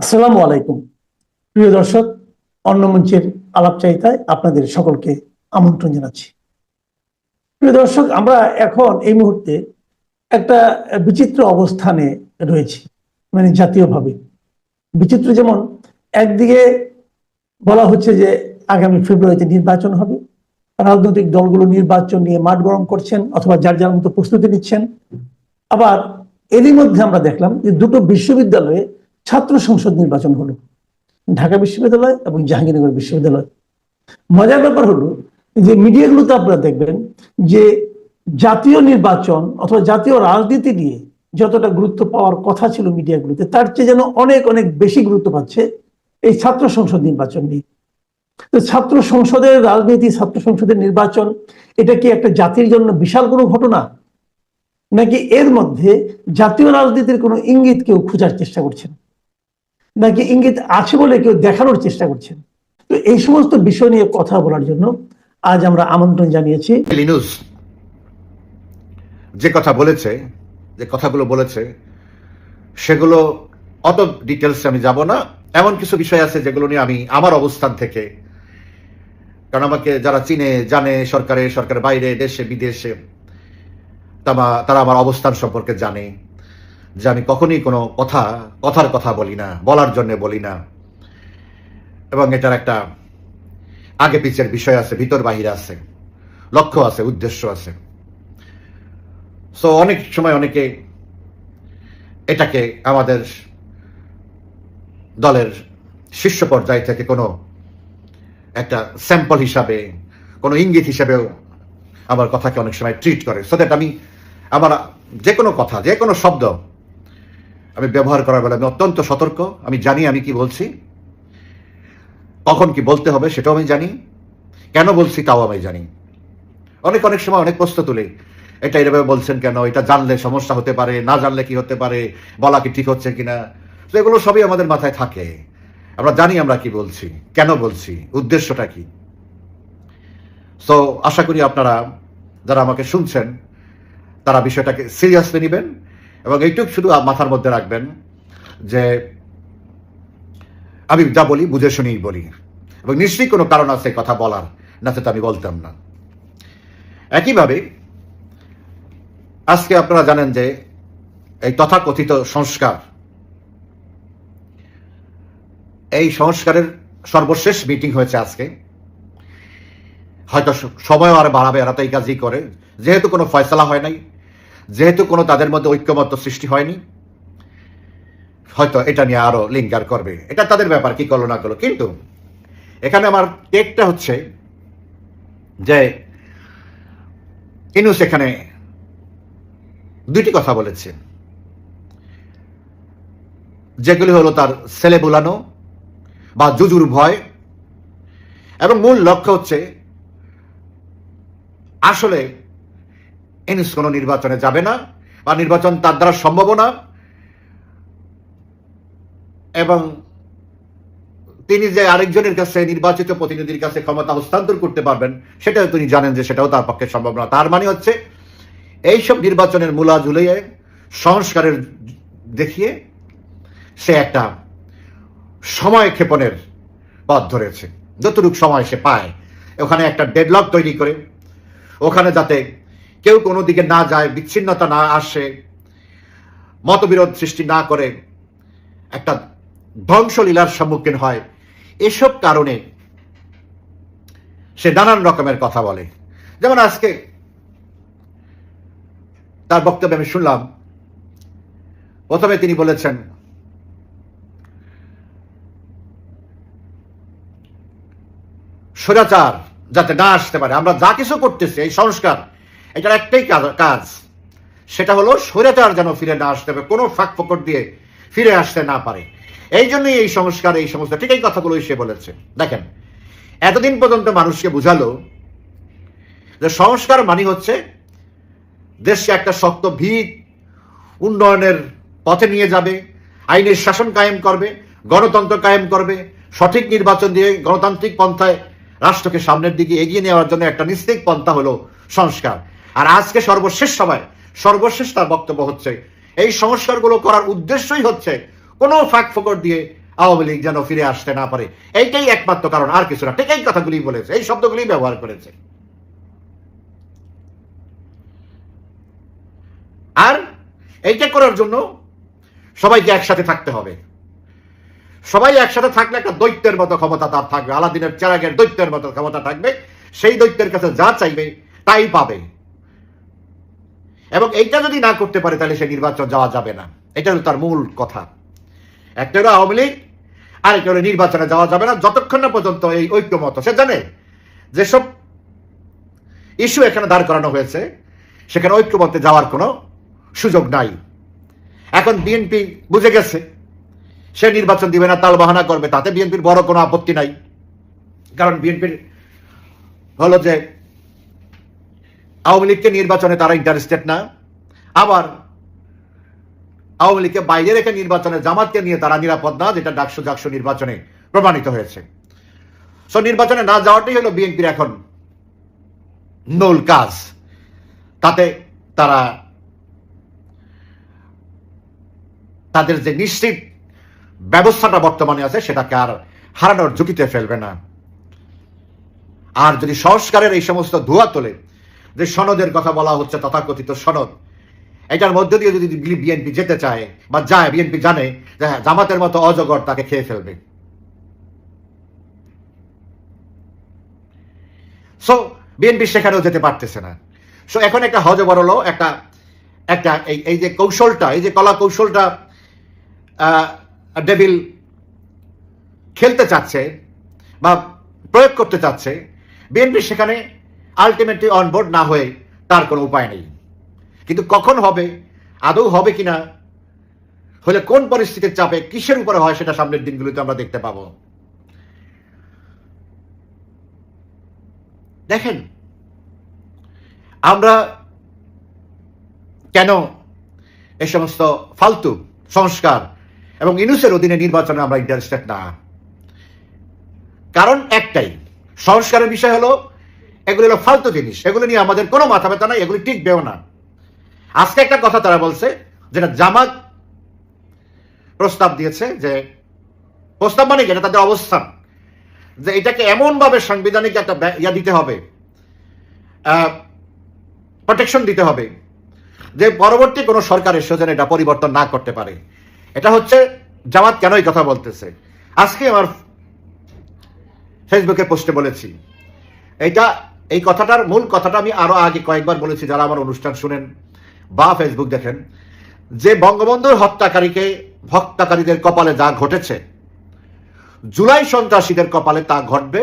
আসসালামু আলাইকুম। প্রিয় দর্শক অন্য মঞ্চের আলাপচারিতায় আপনাদের সকলকে আমন্ত্রণ জানাচ্ছি। প্রিয় দর্শক, আমরা এখন এই মুহূর্তে একটা বিচিত্র অবস্থানে রয়েছি মানে জাতীয়ভাবে। বিচিত্র যেমন একদিকে বলা হচ্ছে যে আগামী ফেব্রুয়ারিতে নির্বাচন হবে, রাজনৈতিক দলগুলো নির্বাচন নিয়ে মাঠ গরম করছেন অথবা যার যার মতো প্রস্তুতি নিচ্ছেন। আবার এরই মধ্যে আমরা দেখলাম যে দুটো বিশ্ববিদ্যালয়ে ছাত্র সংসদ নির্বাচন হলো। ঢাকা বিশ্ববিদ্যালয় এবং জাহাঙ্গীরনগর বিশ্ববিদ্যালয়। মজার ব্যাপার হলো যে মিডিয়াগুলোতে আপনারা দেখবেন যে জাতীয় নির্বাচন অথবা জাতীয় রাজনীতি নিয়ে যতটা গুরুত্ব পাওয়ার কথা ছিল মিডিয়াগুলোতে, তার চেয়ে যেন অনেক অনেক বেশি গুরুত্ব পাচ্ছে এই ছাত্র সংসদ নির্বাচন নিয়ে। তো ছাত্র সংসদের রাজনীতি, ছাত্র সংসদের নির্বাচন, এটা কি একটা জাতির জন্য বিশাল কোনো ঘটনা? নাকি এর মধ্যে জাতীয় রাজনীতির কোনো ইঙ্গিত কেউ খোঁজার চেষ্টা করছেন? নাকি ইঙ্গিত আছে বলে কেউ দেখানোর চেষ্টা করছেন। তো এই সমস্ত বিষয় নিয়ে কথা বলার জন্য আজ আমরা আমন্ত্রণ জানিয়েছি। লিনুস, যে কথা বলেছে, যে কথাগুলো বলেছে, সেগুলো অত ডিটেলস আমি যাব না। এমন কিছু বিষয় আছে যেগুলো নিয়ে আমি আমার অবস্থান থেকে, কারণ আমাকে যারা চিনে, জানে সরকারে, সরকারের বাইরে, দেশে, বিদেশে তারা আমার অবস্থান সম্পর্কে জানে। যে আমি কখনই কোনো কথা, কথার কথা বলি না, বলার জন্য বলি না। এবং এটার একটা আগে পিছের বিষয় আছে, ভিতর বাহির আছে, লক্ষ্য আছে, উদ্দেশ্য আছে। সো অনেক সময় অনেকে এটাকে আমাদের দলের শীর্ষ পর্যায় থেকে কোনো একটা স্যাম্পল হিসাবে, কোনো ইঙ্গিত হিসাবেও আমার কথাকে অনেক সময় ট্রিট করে। সো দ্যাট আমি আমার যে কোনো কথা, যে কোনো শব্দ আমি ব্যবহার করার বেলা আমি অত্যন্ত সতর্ক, আমি জানি আমি কি বলছি। কখন কি বলতে হবে সেটাও আমি জানি। কেন বলছি তাও আমি জানি। অনেক অনেক সময় অনেক প্রশ্ন তুলে। এটা এভাবে বলছেন কেন? এটা জানলে সমস্যা হতে পারে, না জানলে কি হতে পারে? বলা কি ঠিক হচ্ছে কিনা? তো এগুলো সবই আমাদের মাথায় থাকে। আমরা জানি আমরা কি বলছি, কেন বলছি, উদ্দেশ্যটা কি? সো আশা করি আপনারা যারা আমাকে শুনছেন, তারা বিষয়টাকে সিরিয়াসলি নেবেন। এবং এইটুকু শুধু মাথার মধ্যে রাখবেন যে আমি যা বলি বুঝে শুনেই বলি। এবং নিশ্চয়ই কোনো কারণ আছে কথা বলার, না তো আমি বলতাম না। একইভাবে আজকে আপনারা জানেন যে এই তথাকথিত সংস্কার, এই সংস্কারের সর্বশেষ মিটিং হয়েছে আজকে। হয়তো সময় আর বাড়াবে, এরা তো এই কাজই করে। যেহেতু কোনো ফয়সলা হয় নাই যেহেতু কোনো তাদের মধ্যে ঐক্যমত্য সৃষ্টি হয়নি, হয়তো এটা নিয়ে আরও লিঙ্গার করবে। এটা তাদের ব্যাপার, কি করল না করল। কিন্তু এখানে আমার টেকটা হচ্ছে যে ইনুস এখানে দুইটি কথা বলেছে। যেগুলি হলো তার ছেলে বুলানো বা জুজুর ভয়, এবং মূল লক্ষ্য হচ্ছে আসলে ইনুস কোনো নির্বাচনে যাবে না, বা নির্বাচন তার দ্বারা সম্ভব না। এবং তিনি যে আরেকজনের কাছে, নির্বাচিত প্রতিনিধির কাছে ক্ষমতা হস্তান্তর করতে পারবেন, সেটাও তিনি জানেন যে সেটাও তার পক্ষে সম্ভব না। তার মানে হচ্ছে, এইসব নির্বাচনের মূলা ঝুলিয়ে, সংস্কারের দেখিয়ে, সে একটা সময় ক্ষেপণের পথ ধরেছে। যতটুকু সময় সে পায়, ওখানে একটা ডেডলক তৈরি করে, ওখানে যাতে কেউ কোনো দিকে না যায়, বিচ্ছিন্নতা না আসে, মতবিরোধ সৃষ্টি না করে, একটা ধ্বংসলীলার সম্মুখীন হয়। এসব কারণে সে নানান রকমের কথা বলে। যেমন আজকে তার বক্তব্যে আমি শুনলাম, প্রথমে তিনি বলেছেন, স্বৈরাচার যাতে না আসতে পারে, আমরা যা কিছু করতেছি, এই সংস্কার এটার একটাই কাজ- সেটা হলো স্বৈরাচার যেন ফিরে না আসতে হবে, কোনো ফাঁক ফকর দিয়ে ফিরে আসতে না পারে। এই জন্যই এই সংস্কার, এই সমস্ত, ঠিক এই কথাগুলোই সে বলেছে। দেখেন, এতদিন পর্যন্ত মানুষকে বুঝালো যে সংস্কার মানে হচ্ছে দেশকে একটা শক্ত ভিত উন্নয়নের পথে নিয়ে যাবে, আইনের শাসন কায়েম করবে, গণতন্ত্র কায়েম করবে, সঠিক নির্বাচন দিয়ে গণতান্ত্রিক পন্থায় রাষ্ট্রকে সামনের দিকে এগিয়ে নেওয়ার জন্য একটা নিস্তিক পন্থা হলো সংস্কার। আর আজকে সর্বশেষ সময়, সর্বশেষ তার বক্তব্য হচ্ছে, এই সংস্কারগুলো করার উদ্দেশ্যই হচ্ছে কোনো ফাঁক ফোকর দিয়ে আওয়ামী লীগ যেন ফিরে আসতে না পারে। এইটাই একমাত্র কারণ, আর কিছু না। ঠিক এই কথাগুলি বলেছে, এই শব্দগুলি ব্যবহার করেছে। আর এইটা করার জন্য সবাইকে একসাথে থাকতে হবে। সবাই একসাথে থাকলে একটা দৈত্যের মতো ক্ষমতা তার থাকবে, আলাদিনের চেরাগের দৈত্যের মতো ক্ষমতা থাকবে, সেই দৈত্যের কাছে যা চাইবে তাই পাবে। এবং এইটা যদি না করতে পারে, তাহলে সে নির্বাচন যাওয়া যাবে না। এটা হলো তার মূল কথা। একটা হলো আওয়ামী লীগ আর একটা হলো নির্বাচনে যাওয়া যাবে না, যতক্ষণ না পর্যন্ত এই ঐক্যমত। সে জানে যেসব ইস্যু এখানে দাঁড় করানো হয়েছে, সেখানে ঐক্যমতে যাওয়ার কোনো সুযোগ নাই। এখন বিএনপি বুঝে গেছে, সে নির্বাচন দিবে না, তাল বাহানা করবে, তাতে বিএনপির বড় কোনো আপত্তি নাই। কারণ বিএনপির হলো যে আওয়ামী লীগকে নির্বাচনে তারা ইন্টারেস্টেড না। আবার আওয়ামী লীগকে বাইরে রেখে নির্বাচনে জামাতকে নিয়ে তারা নিরাপদ না, যেটা ডাকসু ডাকসু নির্বাচনে প্রমাণিত হয়েছে। সো নির্বাচনে না যাওয়াটাই হলো বিএনপির এখন মূল কাজ। তাতে তারা তাদের যে নিশ্চিত ব্যবস্থাটা বর্তমানে আছে, সেটাকে আর হারানোর ঝুঁকিতে ফেলবে না। আর যদি সংস্কারের এই সমস্ত ধোয়া তোলে যে সনদের কথা বলা হচ্ছে তথাকথিত সনদ। এটার মধ্য দিয়ে যদি বিএনপি যেতে চায় বা যায়, বিএনপি জানে যে হ্যাঁ জামাতের মতো অজগর তাকে খেয়ে ফেলবে। সো বিএনপি সেখানেও যেতে পারতেছে না। সো এখন একটা হজবর হলো একটা একটা এই এই যে কৌশলটা, এই যে কলা কৌশলটা ডেভিল খেলতে চাচ্ছে বা প্রয়োগ করতে চাচ্ছে, বিএনপি সেখানে আলটিমেটলি অনবোর্ড না হয়ে তার কোনো উপায় নেই। কিন্তু কখন হবে, আদৌ হবে কিনা, হলে কোন পরিস্থিতির চাপে কিসের উপরে হয় সেটা সামনের দিনগুলিতে আমরা দেখতে পাবো। দেখেন, আমরা কেন এ সমস্ত ফালতু সংস্কার এবং ইনুসের অধীনে নির্বাচনে আমরা ইন্টারেস্টেড না? কারণ একটাই, সংস্কারের বিষয় হলো এগুলো হলো ফালতু জিনিস। এগুলো নিয়ে আমাদের কোনো মাথা ব্যথা নাই, এগুলি টিকবেও না। আজকে একটা কথা তারা বলছে, যেটা জামাত প্রস্তাব দিয়েছে যে, প্রস্তাব মানে? এটা তাদের অবস্থান। যে এটাকে এমনভাবে সাংবিধানিক একটা ইয়া দিতে হবে প্রোটেকশন দিতে হবে, যে পরবর্তী কোনো সরকার এসে যেন এটা পরিবর্তন না করতে পারে। এটা হচ্ছে জামাত কেন এই কথা বলতেছে? আজকে আমার ফেসবুকে পোস্টে বলেছি, এটা এই কথাটার মূল কথাটা আমি আরও আগে কয়েকবার বলেছি, যারা আমার অনুষ্ঠান শুনেন বা ফেসবুক দেখেন, যে বঙ্গবন্ধুর হত্যাকারীকে হত্যাকারীদের কপালে যা ঘটেছে, জুলাই সন্ত্রাসীদের কপালে তা ঘটবে